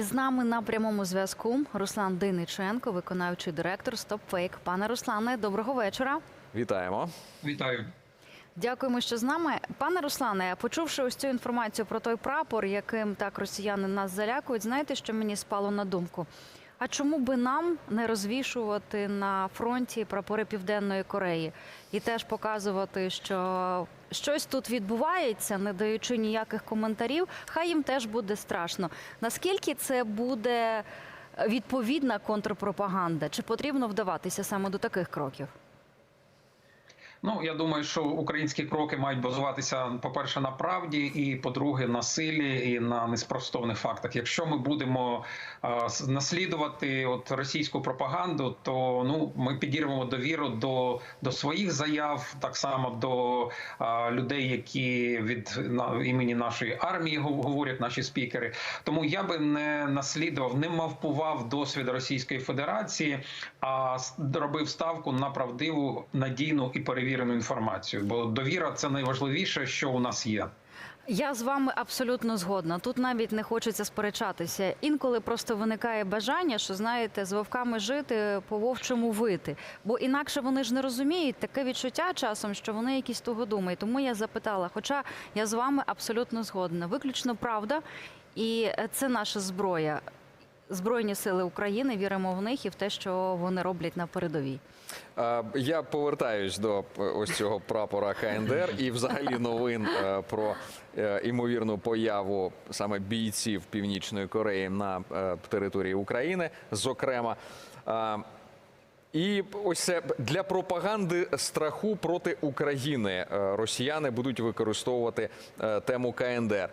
З нами на прямому зв'язку Руслан Диниченко, виконавчий директор StopFake. Пане Руслане, доброго вечора. Вітаємо. Вітаю. Дякуємо, що з нами. Пане Руслане, почувши ось цю інформацію про той прапор, яким так росіяни нас залякують, знаєте, що мені спало на думку? А чому би нам не розвішувати на фронті прапори Південної Кореї і теж показувати, що щось тут відбувається, не даючи ніяких коментарів, хай їм теж буде страшно. Наскільки це буде відповідна контрпропаганда? Чи потрібно вдаватися саме до таких кроків? Ну я думаю, що українські кроки мають базуватися по-перше на правді, і по-друге, на силі і на неспростовних фактах. Якщо ми будемо е, наслідувати от російську пропаганду, то ну ми підірвемо довіру до, до своїх заяв, так само до е, людей, які від імені нашої армії говорять наші спікери. Тому я би не наслідував, не мавпував досвід Російської Федерації, а робив ставку на правдиву, надійну і перевірену інформацію. Бо довіра це найважливіше, що у нас є. Я з вами абсолютно згодна. Тут навіть не хочеться сперечатися. Інколи просто виникає бажання, що знаєте, з вовками жити, по вовчому вити. Бо інакше вони ж не розуміють таке відчуття часом, що вони якісь того думають. Тому я запитала. Хоча я з вами абсолютно згодна. Виключно правда, і це наша зброя. Збройні сили України віримо в них і в те, що вони роблять на передовій. Я повертаюсь до е, ось цього прапора КНДР і взагалі новин е, про е, імовірну появу саме бійців Північної Кореї на території України, зокрема. І ось це для пропаганди страху проти України росіяни будуть використовувати тему КНДР.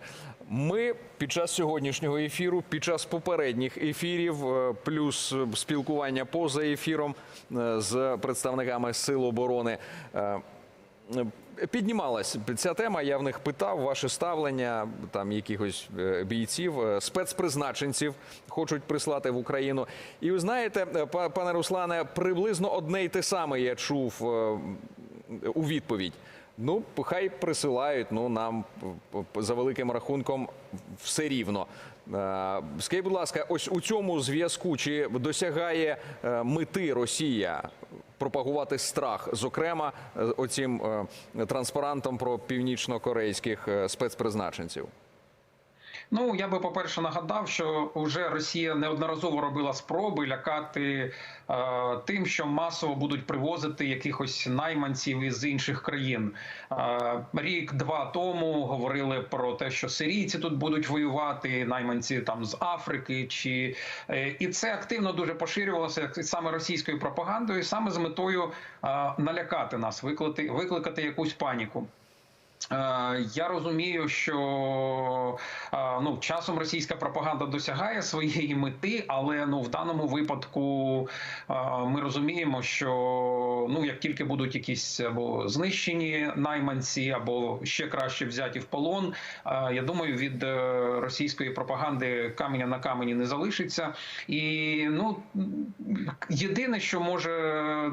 Ми під час сьогоднішнього ефіру, під час попередніх ефірів, е, плюс е, спілкування поза ефіром е, з представниками сил оборони. Піднімалась ця тема. Я в них питав ваше ставлення там якихось бійців, спецпризначенців хочуть прислати в Україну. І ви знаєте, па- пане Руслане, приблизно одне й те саме я чув у відповідь. Ну, хай присилають. Ну нам за великим рахунком все рівно. Е, Скажіть, будь ласка, ось у цьому зв'язку чи досягає е, мети Росія пропагувати страх, зокрема, е, оцім транспарантом про північно-корейських спецпризначенців? Ну я би по перше нагадав, що вже Росія неодноразово робила спроби лякати е, тим, що масово будуть привозити якихось найманців із інших країн. Е, Рік-два тому говорили про те, що сирійці тут будуть воювати, найманці там з Африки, чи е, і це активно дуже поширювалося саме російською пропагандою, саме з метою е, налякати нас, викликати, викликати якусь паніку. Е, Я розумію, що е, ну часом російська пропаганда досягає своєї мети, але ну в даному випадку е, ми розуміємо, що ну як тільки будуть якісь або знищені найманці, або ще краще взяті в полон, я думаю, від російської пропаганди каменя на камені не залишиться. І ну єдине, що може,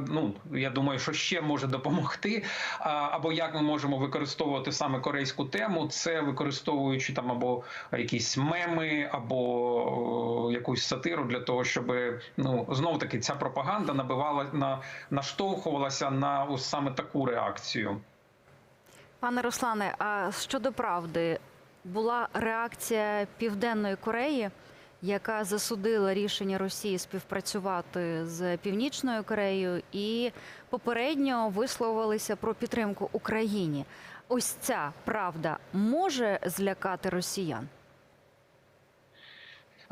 ну я думаю, що ще може допомогти, або як ми можемо використовувати саме корейську тему, це використовуючи там або якісь меми, або о, якусь сатиру для того, щоб ну знов таки ця пропаганда набивала на наштовхувалася на ось саме таку реакцію. Пане Руслане, а щодо правди, була реакція Південної Кореї, яка засудила рішення Росії співпрацювати з Північною Кореєю, і попередньо висловилися про підтримку Україні. Ось ця правда може злякати росіян.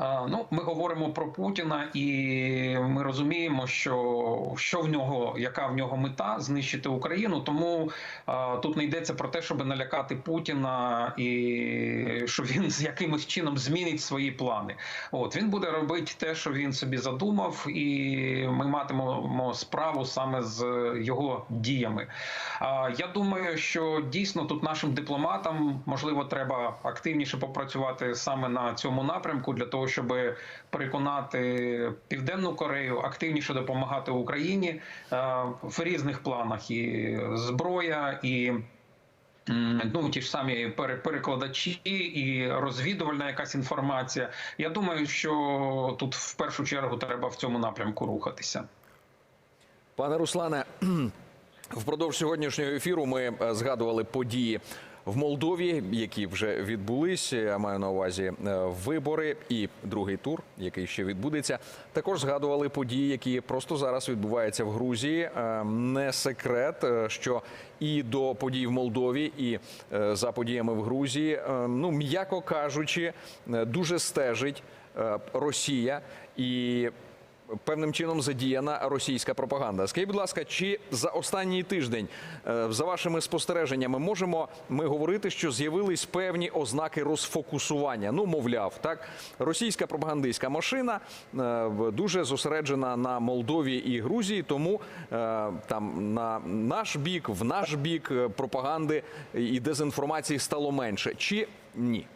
Ну, ми говоримо про Путіна, і ми розуміємо, що що в нього, яка в нього мета знищити Україну. Тому а, тут не йдеться про те, щоб налякати Путіна і що він з якимось чином змінить свої плани. От він буде робити те, що він собі задумав, і ми матимемо справу саме з його діями. А, Я думаю, що дійсно тут нашим дипломатам можливо треба активніше попрацювати саме на цьому напрямку для того, щоб переконати Південну Корею активніше допомагати Україні е, в різних планах і зброя, і ну ті ж самі пере- перекладачі і розвідувальна якась інформація. Я думаю, що тут в першу чергу треба в цьому напрямку рухатися. Пане Руслане, впродовж сьогоднішнього ефіру ми е, згадували події в Молдові, які вже відбулись. Я маю на увазі е, вибори і другий тур, який ще відбудеться. Також згадували події, які просто зараз відбуваються в Грузії. Е, Не секрет, е, що і до подій в Молдові, і за подіями в Грузії, ну м'яко кажучи, дуже стежить Росія і певним чином задіяна російська пропаганда. Скажіть, будь ласка, чи за останній тиждень, е, за вашими спостереженнями, можемо ми говорити, що з'явились певні ознаки розфокусування? Ну, мовляв, так російська пропагандистська машина е, дуже зосереджена на Молдові і Грузії, тому е, там на наш бік, в наш бік пропаганди і дезінформації стало менше. Чи ні?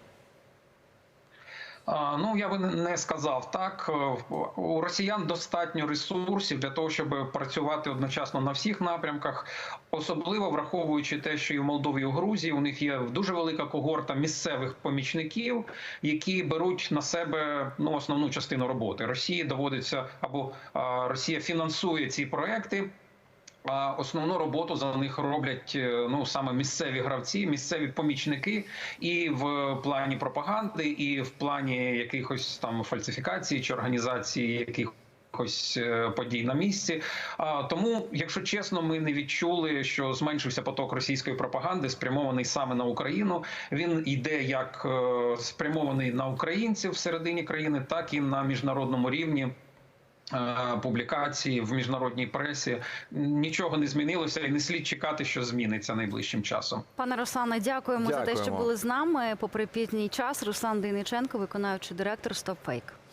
Ну я би не сказав так. Е, У росіян достатньо ресурсів для того, щоб працювати одночасно на всіх напрямках, особливо враховуючи те, що і в Молдові, і в Грузії у них є дуже велика когорта місцевих помічників, які беруть на себе ну основну частину роботи. Росії доводиться або Росія фінансує ці проекти. А основну роботу за них роблять е, ну саме місцеві гравці, місцеві помічники, і в плані пропаганди, і в плані якихось там фальсифікацій чи організації якихось е, подій на місці. А тому, якщо чесно, ми не відчули, що зменшився поток російської пропаганди, спрямований саме на Україну. Він йде як е, спрямований на українців всередині країни, так і на міжнародному рівні. Е, Публікації в міжнародній пресі нічого не змінилося, і не слід чекати, що зміниться найближчим часом. Пане Руслане, дякуємо, за те, що були з нами. Попри пізній час, Руслан Дейниченко, виконавчий директор StopFake.